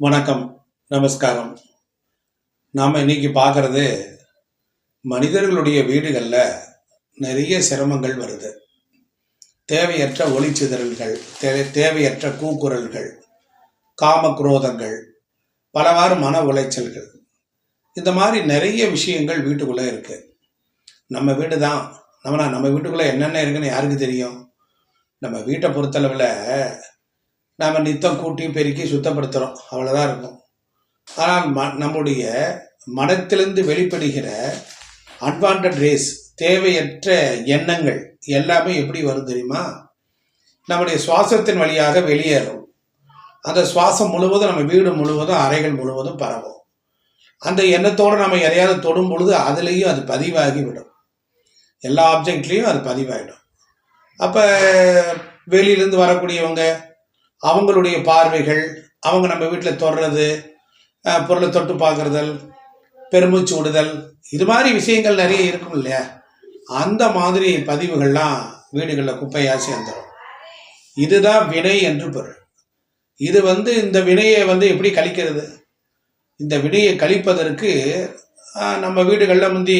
வணக்கம் நமஸ்காரம். நாம் இன்னைக்கு பார்க்குறது மனிதர்களுடைய வீடுகளில் நிறைய சிரமங்கள் வருது. தேவையற்ற ஒளிச்சிதறல்கள் தேவை தேவையற்ற கூக்குரல்கள் காமக்ரோதங்கள் பலவாறு மன உளைச்சல்கள். இந்த மாதிரி நிறைய விஷயங்கள் வீட்டுக்குள்ளே இருக்குது நம்ம வீடு தான். நம்ம நம்ம வீட்டுக்குள்ளே என்னென்ன இருக்குன்னு யாருக்கு தெரியும்? நம்ம வீட்டை பொறுத்தளவில் நாம் நித்தம் கூட்டி பெருக்கி சுத்தப்படுத்துகிறோம் அவ்வளோதான் இருக்கும். ஆனால் ம நம்முடைய மனத்திலிருந்து வெளிப்படுகிற அன்வான்ட் ரேஸ் தேவையற்ற எண்ணங்கள் எல்லாமே எப்படி வரும் தெரியுமா? நம்முடைய சுவாசத்தின் வழியாக வெளியேறும். அந்த சுவாசம் முழுவதும் நம்ம வீடு முழுவதும் அறைகள் முழுவதும் பரவும். அந்த எண்ணத்தோடு நம்ம எதையாவது தொடும் பொழுது அதுலேயும் அது பதிவாகி விடும் எல்லா ஆப்ஜெக்ட்லேயும் அது பதிவாகிடும் அப்போ வெளியிலேருந்து வரக்கூடியவங்க அவங்களுடைய பார்வைகள் அவங்க நம்ம வீட்டில் தொடுறது பொருளை தொட்டு பார்க்குறதல் பெருமூச்சு விடுதல் இது மாதிரி விஷயங்கள் நிறைய இருக்கும் இல்லையா? அந்த மாதிரி பதிவுகள்லாம் வீடுகளில் குப்பையாக சேர்ந்துடும் இதுதான் வினை என்று பொருள். இது வந்து இந்த வினையை வந்து எப்படி கழிக்கிறது? இந்த வினையை கழிப்பதற்கு நம்ம வீடுகளில் முந்தி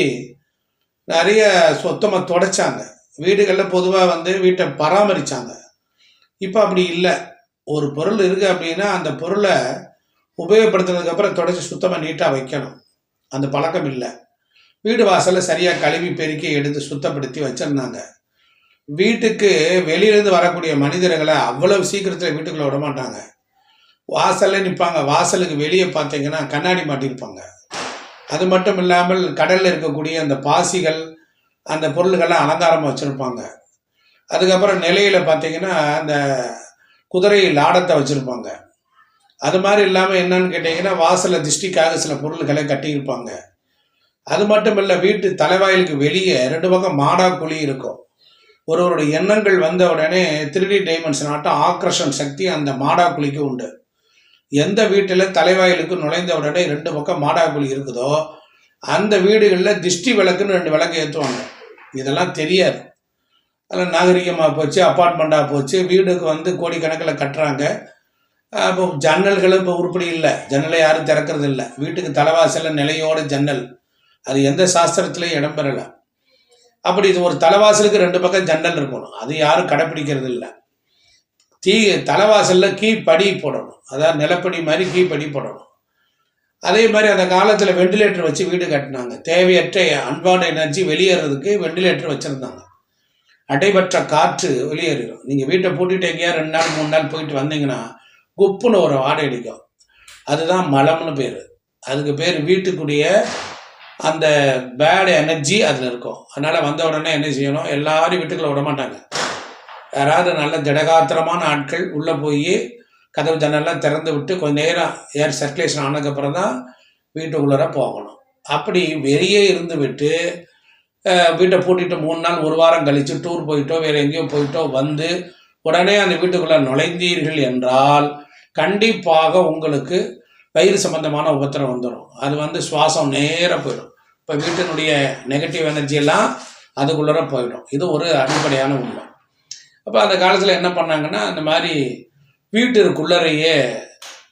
நிறைய சுத்தமாக தொடச்சாங்க. வீடுகளில் பொதுவாக வந்து வீட்டை பராமரித்தாங்க இப்போ அப்படி இல்லை. ஒரு பொருள் இருக்குது அப்படின்னா அந்த பொருளை உபயோகப்படுத்துனதுக்கப்புறம் தொடச்சி சுத்தமாக நீட்டாக வைக்கணும். அந்த பழக்கம் இல்லை. வீடு வாசலை சரியாக கழுவி பெருக்கி எடுத்து சுத்தப்படுத்தி வச்சுருந்தாங்க. வீட்டுக்கு வெளியிலேருந்து வரக்கூடிய மனிதர்களை அவ்வளவு சீக்கிரத்தில் வீட்டுக்குள்ளே விட மாட்டாங்க. வாசலில் நிற்பாங்க வாசலுக்கு வெளியே பார்த்தீங்கன்னா கண்ணாடி மாட்டியிருப்பாங்க. அது மட்டும் இல்லாமல் கடலில் இருக்கக்கூடிய அந்த பாசிகள் அந்த பொருள்கள்லாம் அலங்காரமாக வச்சுருப்பாங்க. அதுக்கப்புறம் நிலையில் பார்த்தீங்கன்னா அந்த குதிரை லாடத்தை வச்சுருப்பாங்க. அது மாதிரி இல்லாமல் என்னன்னு கேட்டிங்கன்னா வாசலில் திஷ்டிக்காக சில பொருள்களை கட்டியிருப்பாங்க. அது மட்டும் இல்லை வீட்டு தலைவாயிலுக்கு வெளியே ரெண்டு பக்கம் மாடா குழி இருக்கும். ஒருவருடைய எண்ணங்கள் வந்த உடனே த்ரீடி டைமென்ஷன் ஆட்டம் ஆக்ரஷன் சக்தி அந்த மாடா குழிக்கு உண்டு. எந்த வீட்டில் தலைவாயிலுக்கு நுழைந்த உடனே ரெண்டு பக்கம் மாடா குழி இருக்குதோ அந்த வீடுகளில் திஷ்டி விளக்குன்னு ரெண்டு விளக்கு ஏற்றுவாங்க இதெல்லாம் தெரியாது. அதெல்லாம் நாகரிகமாக போச்சு அப்பார்ட்மெண்ட்டாக போச்சு. வீடுக்கு வந்து கோடிக்கணக்கில் கட்டுறாங்க. இப்போ ஜன்னல்களும் இப்போ உருப்படி இல்லை. ஜன்னலை யாரும் திறக்கிறது இல்லை. வீட்டுக்கு தலைவாசலில் நிலையோட ஜன்னல். அது எந்த சாஸ்திரத்துலையும் இடம்பெறலை. அப்படி இது ஒரு தலைவாசலுக்கு ரெண்டு பக்கம் ஜன்னல் இருக்கணும். அது யாரும் கடைப்பிடிக்கிறது இல்லை. தீ தலைவாசலில் கீப்படி போடணும். அதாவது நிலப்படி மாதிரி கீப்படி போடணும். அதே மாதிரி அந்த காலத்தில் வெண்டிலேட்டர் வச்சு வீடு கட்டினாங்க. தேவையற்ற அன்பான எனர்ஜி வெளியேறதுக்கு வெண்டிலேட்டர் வச்சுருந்தாங்க. அடைபற்ற காற்று வெளியேறிடும். நீங்கள் வீட்டை பூட்டிட்டு எங்கேயா ரெண்டு நாள் மூணு நாள் போயிட்டு வந்தீங்கன்னா குப்புன்னு ஒரு வாடை அடிக்கும். அதுதான் மலம்னு பேர். அதுக்கு பேர் வீட்டுக்குரிய அந்த பேட் எனர்ஜி அதில் இருக்கும். அதனால் வந்த உடனே என்ன செய்யணும்? எல்லாரும் வீட்டுக்குள்ள விட மாட்டாங்க. யாராவது நல்ல திடகாத்திரமான ஆட்கள் உள்ளே போய் கதவு ஜன்னல்லாம் திறந்து விட்டு கொஞ்ச நேரம் ஏர் சர்க்குலேஷன் ஆனதுக்கப்புறம் தான் வீட்டுக்குள்ளே போகணும். அப்படி வெளியே இருந்து விட்டு வீட்டை பூட்டிட்டு மூணு நாள் ஒரு வாரம் கழித்து டூர் போயிட்டோ வேறு எங்கேயோ போயிட்டோ வந்து உடனே அந்த வீட்டுக்குள்ளே நுழைந்தீர்கள் என்றால் கண்டிப்பாக உங்களுக்கு வயிறு சம்பந்தமான உபத்திரம் வந்துடும் அது வந்து சுவாசம் நேராக போயிடும். இப்போ வீட்டினுடைய நெகட்டிவ் எனர்ஜி எல்லாம் அதுக்குள்ளே போயிடும். இது ஒரு அடிப்படையான உண்மை. அப்போ அந்த காலத்தில் என்ன பண்ணாங்கன்னா அந்த மாதிரி வீட்டிற்குள்ளறையே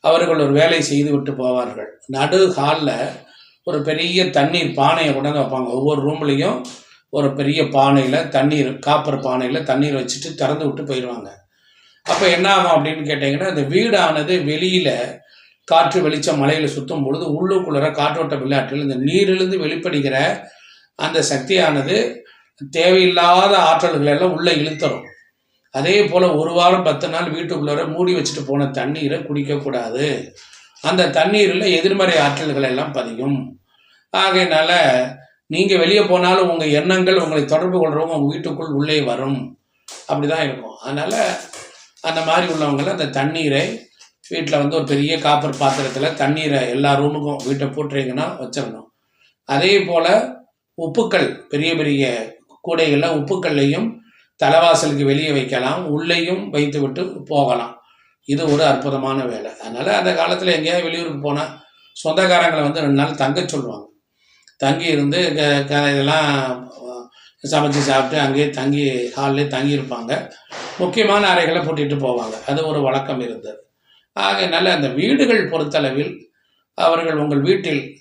அவர்கள் ஒரு வேலை செய்து விட்டு போவார்கள். நடு ஹாலில் ஒரு பெரிய தண்ணீர் பானையை கொண்டாந்து வைப்பாங்க. ஒவ்வொரு ரூம்லேயும் ஒரு பெரிய பானையில் தண்ணீர் காப்பர் பானையில் தண்ணீர் வச்சுட்டு திறந்து விட்டு போயிடுவாங்க. அப்போ என்ன ஆகும் அப்படின்னு கேட்டிங்கன்னா இந்த வீடானது வெளியில் காற்று வெளிச்சம் மலையில் சுற்றும் பொழுது உள்ளுக்குள்ளற காற்றோட்ட விளையாட்டில் இந்த நீரிலிருந்து வெளிப்படுகிற அந்த சக்தியானது தேவையில்லாத ஆற்றல்களை எல்லாம் உள்ளே இழுத்துரும். அதே போல் ஒரு வாரம் பத்து நாள் வீட்டுக்குள்ளார மூடி வச்சுட்டு போன தண்ணீரை குடிக்கக்கூடாது. அந்த தண்ணீரில் எதிர்மறை ஆற்றல்கள் எல்லாம் பதியும். ஆகையினால நீங்கள் வெளியே போனாலும் உங்கள் எண்ணங்கள் உங்களை தொடர்பு கொள்கிறவங்க உங்கள் வீட்டுக்குள் உள்ளே வரும். அப்படி தான் இருக்கும். அதனால் அந்த மாதிரி உள்ளவங்களை அந்த தண்ணீரை வீட்டில் வந்து ஒரு பெரிய காப்பர் பாத்திரத்தில் தண்ணீரை எல்லா ரூமுக்கும் வீட்டை போட்டுறீங்கன்னா வச்சிடணும். அதே போல் உப்புக்கள் பெரிய பெரிய கூடைகளில் உப்புக்கல்லையும் தலைவாசலுக்கு வெளியே வைக்கலாம். உள்ளேயும் வைத்து விட்டு போகலாம். இது ஒரு அற்புதமான வேலை. அதனால் அந்த காலத்தில் எங்கேயாவது வெளியூருக்கு போனால் சொந்தக்காரங்களை வந்து ரெண்டு நாள் தங்க சொல்லுவாங்க. தங்கி இருந்து க- இதெல்லாம் சமைச்சு சாப்பிட்டு அங்கேயே தங்கி ஹால்லே தங்கி இருப்பாங்க. முக்கியமான அறைகளை பூட்டிட்டு போவாங்க. அது ஒரு வழக்கம் இருந்தது. ஆகையினால அந்த வீடுகள் பொறுத்தளவில் அவர்கள் உங்கள் வீட்டில்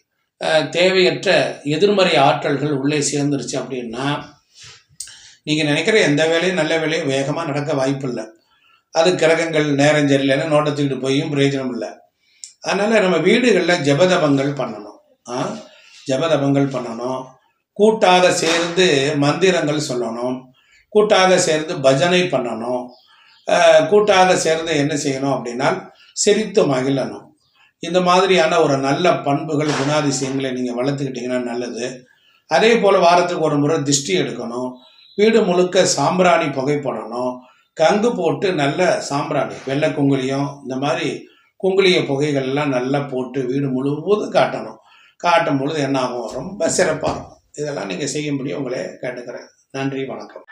தேவையற்ற எதிர்மறை ஆற்றல்கள் உள்ளே சேர்ந்துருச்சு அப்படின்னா நீங்கள் நினைக்கிற எந்த வேலையும் நல்ல வேலையும் வேகமாக நடக்க வாய்ப்பில்லை. அது கிரகங்கள் நேரம் சரியில்லைன்னா நோட்டத்துக்கிட்டு போயும் பிரயோஜனம் இல்லை. அதனால் நம்ம வீடுகளில் ஜபதபங்கள் பண்ணணும். ஆ? ஜபதபங்கள் பண்ணணும். கூட்டாக சேர்ந்து மந்திரங்கள் சொல்லணும். கூட்டாக சேர்ந்து பஜனை பண்ணணும். கூட்டாக சேர்ந்து என்ன செய்யணும் அப்படின்னா சிரித்து மகிழணும். இந்த மாதிரியான ஒரு நல்ல பண்புகள் குணாதிசயங்களை நீங்கள் வளர்த்துக்கிட்டிங்கன்னா நல்லது. அதே போல் வாரத்துக்கு ஒரு முறை திஷ்டி எடுக்கணும். வீடு முழுக்க சாம்பிராணி புகைப்படணும் கங்கு போட்டு நல்ல சாம்பிராணி வெள்ளை குங்குலியம் இந்த மாதிரி குங்குலிய புகைகள்லாம் நல்லா போட்டு வீடு முழுவதும் காட்டணும். காட்டும் பொழுது என்ன ஆகும்? ரொம்ப சிறப்பாக இருக்கும். இதெல்லாம் நீங்கள் செய்யும்படி உங்களே கேட்டுக்கிறேன். நன்றி வணக்கம்.